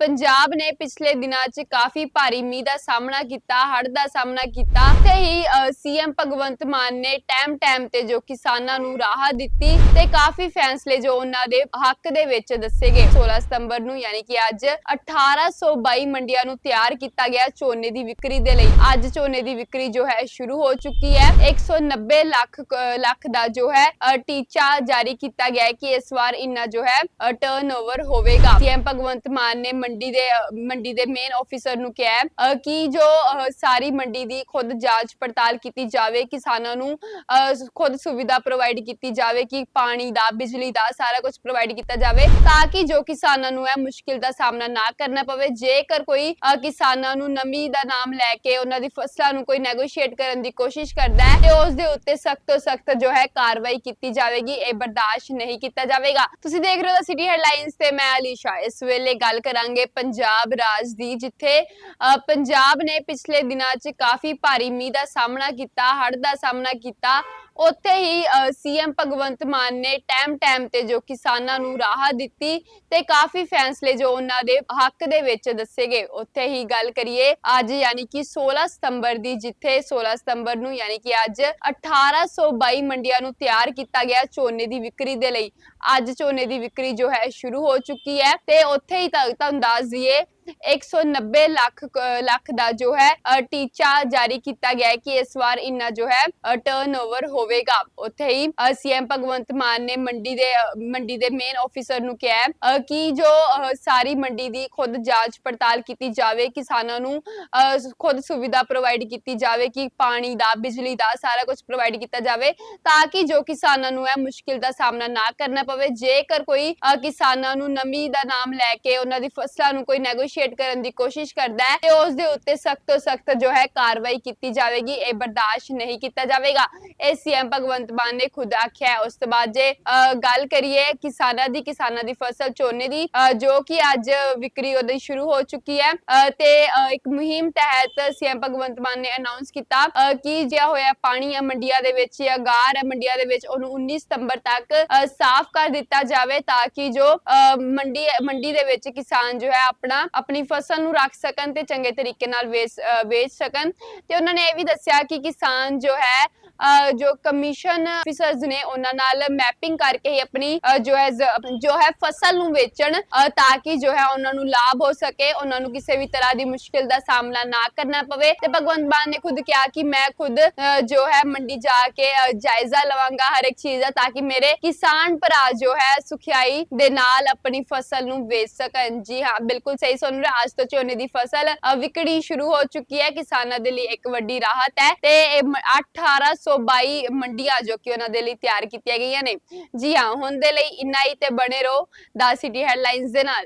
ਪੰਜਾਬ ਨੇ ਪਿਛਲੇ ਦਿਨਾਂ 'ਚ ਕਾਫੀ ਭਾਰੀ ਮੀਂਹ ਦਾ ਸਾਹਮਣਾ ਕੀਤਾ, ਹੜ੍ਹ ਦਾ ਸਾਹਮਣਾ ਕੀਤਾ ਤੇ ਹੀ ਸੀਐਮ ਭਗਵੰਤ ਮਾਨ ਨੇ ਟਾਈਮ ਟਾਈਮ ਤੇ ਜੋ ਕਿਸਾਨਾਂ ਨੂੰ ਰਾਹਤ ਦਿੱਤੀ ਤੇ ਕਾਫੀ ਫੈਸਲੇ ਜੋ ਉਹਨਾਂ ਦੇ ਹੱਕ ਦੇ ਵਿੱਚ ਦੱਸੇ ਗਏ। 16 ਸਤੰਬਰ ਨੂੰ ਯਾਨੀ ਕਿ ਅੱਜ 1822 ਮੰਡੀਆਂ ਨੂੰ ਤਿਆਰ ਕੀਤਾ ਗਿਆ ਝੋਨੇ ਦੀ ਵਿਕਰੀ ਦੇ ਲਈ। ਅੱਜ ਝੋਨੇ ਦੀ ਵਿਕਰੀ ਜੋ ਹੈ ਸ਼ੁਰੂ ਹੋ ਚੁੱਕੀ ਹੈ। 190 ਲੱਖ ਕ- ਲੱਖ ਦਾ ਜੋ ਹੈ ਟੀਚਾ ਜਾਰੀ ਕੀਤਾ ਗਿਆ ਕਿ ਇਸ ਵਾਰ ਇੰਨਾ ਜੋ ਹੈ ਟਰਨਓਵਰ ਹੋਵੇਗਾ। ਸੀਐਮ ਭਗਵੰਤ ਮਾਨ ਨੇ ਮੰਡੀ ਦੇ ਮੰਡੀ ਦੇ ਮੇਨ ਆਫੀਸਰ ਨੂੰ ਕਿਹਾ ਕਿ ਜੋ ਸਾਰੀ ਮੰਡੀ ਦੀ ਖੁਦ ਜਾਂਚ ਪੜਤਾਲ ਕੀਤੀ ਜਾਵੇ, ਕਿਸਾਨਾਂ ਨੂੰ ਖੁਦ ਸੁਵਿਧਾ ਪ੍ਰੋਵਾਈਡ ਕੀਤੀ ਜਾਵੇ, ਕਿ ਪਾਣੀ ਦਾ, ਬਿਜਲੀ ਦਾ, ਸਾਰਾ ਕੁਝ ਪ੍ਰੋਵਾਈਡ ਕੀਤਾ ਜਾਵੇ, ਤਾਂ ਕਿ ਜੋ ਕਿਸਾਨਾਂ ਨੂੰ ਹੈ ਮੁਸ਼ਕਿਲ ਦਾ ਸਾਹਮਣਾ ਨਾ ਕਰਨਾ ਪਵੇ, ਜੇਕਰ ਕੋਈ ਕਿਸਾਨਾਂ ਨੂੰ ਨਮੀ ਦਾ ਨਾਮ ਲੈ ਕੇ ਉਹਨਾਂ ਦੀ ਫਸਲਾਂ ਨੂੰ ਕੋਈ ਨੈਗੋਸ਼ੀਏਟ ਕਰਨ ਦੀ ਕੋਸ਼ਿਸ਼ ਕਰਦਾ ਹੈ, ਤੇ ਉਸ ਦੇ ਉੱਤੇ ਸਖਤ ਤੋਂ ਸਖਤ ਜੋ ਹੈ ਕਾਰਵਾਈ ਕੀਤੀ ਜਾਵੇਗੀ, ਇਹ ਬਰਦਾਸ਼ਤ ਨਹੀਂ ਕੀਤਾ ਜਾਵੇਗਾ। ਤੁਸੀਂ ਦੇਖ ਰਹੇ ਹੋ ਸਿਟੀ ਹੈਡਲਾਈਨਸ ਤੇ ਮੈਂ ਅਲੀਸ਼ਾ, ਇਸ ਵੇਲੇ ਗੱਲ ਕਰਾਂਗੇ ਪੰਜਾਬ ਰਾਜ ਦੀ ਜਿੱਥੇ ਅ, ਪੰਜਾਬ ਨੇ ਪਿਛਲੇ ਦਿਨਾਂ 'ਚ ਕਾਫੀ ਭਾਰੀ ਮੀਂਹ ਦਾ ਸਾਹਮਣਾ ਕੀਤਾ ਹੜ੍ਹ ਦਾ ਸਾਹਮਣਾ ਕੀਤਾ। ਉੱਥੇ ਹੀ ਸੀਐਮ ਭਗਵੰਤ ਮਾਨ ਨੇ ਟਾਈਮ ਟਾਈਮ ਤੇ ਜੋ ਕਿਸਾਨਾਂ ਨੂੰ ਰਾਹਤ ਦਿੱਤੀ ਤੇ ਕਾਫੀ ਫੈਸਲੇ ਜੋ ਉਹਨਾਂ ਦੇ ਹੱਕ ਦੇ ਵਿੱਚ ਦੱਸੇ ਗਏ। ਉੱਥੇ ਹੀ ਗੱਲ ਕਰੀਏ, ਅੱਜ ਯਾਨੀ ਕਿ 16 ਸਤੰਬਰ ਦੀ ਜਿੱਥੇ 16 ਸਤੰਬਰ ਨੂੰ ਯਾਨੀ ਕਿ ਅੱਜ 1822 ਮੰਡੀਆਂ ਨੂੰ ਤਿਆਰ ਕੀਤਾ ਗਿਆ ਝੋਨੇ ਦੀ ਵਿਕਰੀ ਦੇ ਲਈ। ਅੱਜ ਝੋਨੇ ਦੀ ਵਿਕਰੀ ਜੋ ਹੈ, ਸ਼ੁਰੂ ਹੋ ਚੁੱਕੀ ਹੈ ਤੇ ਉੱਥੇ ਹੀ ਤੁਹਾਨੂੰ ਦੱਸ ਦਈਏ 190 ਲੱਖ ਕ- ਲੱਖ ਦਾ ਜੋ ਹੈ ਟੀਚਾ ਜਾਰੀ ਕੀਤਾ ਗਿਆ ਹੈ ਕਿ ਇਸ ਵਾਰ ਇੰਨਾ ਜੋ ਹੈ ਟਰਨਓਵਰ ਹੋਵੇਗਾ। ਉੱਥੇ ਹੀ ਸੀਐਮ ਭਗਵੰਤ ਮਾਨ ਨੇ ਮੰਡੀ ਦੇ ਮੰਡੀ ਦੇ ਮੇਨ ਆਫੀਸਰ ਨੂੰ ਕਿਹਾ ਹੈ ਕਿ ਜੋ ਸਾਰੀ ਮੰਡੀ ਦੀ ਖੁਦ ਜਾਂਚ ਪੜਤਾਲ ਕੀਤੀ ਜਾਵੇ, ਕਿਸਾਨਾਂ ਨੂੰ ਖੁਦ ਸੁਵਿਧਾ ਪ੍ਰੋਵਾਈਡ ਕੀਤੀ ਜਾਵੇ, ਕਿ ਪਾਣੀ ਦਾ, ਬਿਜਲੀ ਦਾ, ਸਾਰਾ ਕੁਝ ਪ੍ਰੋਵਾਈਡ ਕੀਤਾ ਜਾਵੇ, ਤਾਂ ਕਿ ਜੋ ਕਿਸਾਨਾਂ ਨੂੰ ਹੈ ਮੁਸ਼ਕਿਲ ਦਾ ਸਾਹਮਣਾ ਨਾ ਕਰਨਾ ਪਵੇ। ਜੇਕਰ ਕੋਈ ਕਿਸਾਨਾਂ ਨੂੰ ਨਮੀ ਦਾ ਨਾਮ ਲੈ ਕੇ ਉਹਨਾਂ ਦੀ ਫਸਲਾਂ ਨੂੰ ਕੋਈ ਨੈਗੋਸ਼ੀਏਟ ਕਰਨ ਦੀ ਕੋਸ਼ਿਸ਼ ਕਰਦਾ ਹੈ ਤੇ ਉਸ ਦੇ ਉੱਤੇ ਸਖਤ ਤੋਂ ਸਖਤ ਜੋ ਹੈ ਕਾਰਵਾਈ ਕੀਤੀ ਜਾਵੇਗੀ, ਇਹ ਬਰਦਾਸ਼ਤ ਨਹੀਂ ਕੀਤਾ ਜਾਵੇਗਾ। ਇਹ ਸੀਐਮ ਭਗਵੰਤ ਮਾਨ ਨੇ ਖੁਦ ਆਖਿਆ ਹੈ। ਉਸ ਤੋਂ ਬਾਅਦ ਜੇ ਗੱਲ ਕਰੀਏ ਕਿਸਾਨਾਂ ਦੀ ਕਿਸਾਨਾਂ ਦੀ ਫਸਲ ਝੋਨੇ ਦੀ ਜੋ ਕਿ ਅੱਜ ਵਿਕਰੀ ਉਹਦੀ ਸ਼ੁਰੂ ਹੋ ਚੁੱਕੀ ਹੈ ਤੇ ਇੱਕ ਮੁਹਿੰਮ ਤਹਿਤ ਸੀਐਮ ਭਗਵੰਤ ਮਾਨ ਨੇ ਅਨਾਉਂਸ ਕੀਤਾ ਕਿ ਜਿਆ ਹੋਇਆ ਪਾਣੀ ਹੈ ਮੰਡੀਆਂ ਦੇ ਵਿੱਚ ਜਾਂ ਗਾਰ ਹੈ ਮੰਡੀਆਂ ਦੇ ਵਿੱਚ, ਉਹਨੂੰ 19 ਸਤੰਬਰ ਤੱਕ ਸਾਫ਼ ਕਰ ਦਿੱਤਾ ਜਾਵੇ ਤਾਂ ਕਿ ਜੋ ਮੰਡੀ ਮੰਡੀ ਦੇ ਵਿੱਚ ਕਿਸਾਨ ਜੋ ਹੈ ਆਪਣਾ ਆਪਣੀ ਫਸਲ ਨੂੰ ਰੱਖ ਸਕਣ ਤੇ ਚੰਗੇ ਤਰੀਕੇ ਨਾਲ ਵੇਚ ਵੇਚ ਸਕਣ। ਤੇ ਉਹਨਾਂ ਨੇ ਇਹ ਵੀ ਦੱਸਿਆ ਕਿ ਕਿਸਾਨ ਜੋ ਹੈ ਜੋ ਕਮਿਸ਼ਨ ਆਫੀਸਰਸ ਨੇ ਉਹਨਾਂ ਨਾਲ ਮੈਪਿੰਗ ਕਰਕੇ ਹੀ ਆਪਣੀ ਜੋ ਹੈ ਜੋ ਹੈ ਫਸਲ ਨੂੰ ਵੇਚਣ ਤਾਂ ਕਿ ਜੋ ਹੈ ਉਹਨਾਂ ਨੂੰ ਲਾਭ ਹੋ ਸਕੇ, ਉਹਨਾਂ ਨੂੰ ਕਿਸੇ ਵੀ ਤਰ੍ਹਾਂ ਦੀ ਮੁਸ਼ਕਿਲ ਦਾ ਸਾਹਮਣਾ ਨਾ ਕਰਨਾ ਪਵੇ। ਤੇ ਭਗਵੰਤ ਮਾਨ ਨੇ ਖੁਦ ਕਿਹਾ ਕਿ ਮੈਂ ਖੁਦ ਜੋ ਹੈ ਮੰਡੀ ਜਾ ਕੇ ਜਾਇਜ਼ਾ ਲਵਾਂਗਾ ਹਰ ਇੱਕ ਚੀਜ਼ ਦਾ, ਤਾਂ ਕਿ ਮੇਰੇ ਕਿਸਾਨ ਭਰਾ ਜੋ ਹੈ ਸੁਖਿਆਈ ਦੇ ਨਾਲ ਆਪਣੀ ਫਸਲ ਨੂੰ ਵੇਚ ਸਕਣ। ਜੀ ਹਾਂ, ਬਿਲਕੁਲ ਸਹੀ ਸੁਣ ਰਹੇ ਤੋਂ ਝੋਨੇ ਦੀ ਫਸਲ ਵਿਕਣੀ ਸ਼ੁਰੂ ਹੋ ਚੁੱਕੀ ਹੈ। ਕਿਸਾਨਾਂ ਦੇ ਲਈ ਇੱਕ ਵੱਡੀ ਰਾਹਤ ਹੈ ਤੇ ਇਹ ਮ- 1822 ਮੰਡੀਆਂ ਜੋ ਕਿ ਉਹਨਾਂ ਦੇ ਲਈ ਤਿਆਰ ਕੀਤੀਆਂ ਗਈਆਂ ਨੇ। ਜੀ ਹਾਂ, ਹੁਣ ਦੇ ਲਈ ਇੰਨਾ ਹੀ ਤੇ ਬਣੇ ਰਹੋ। ਦਾ ਸਿਟੀ ਹੈਡਲਾਈਨਸ ਦੇ ਨਾਲ।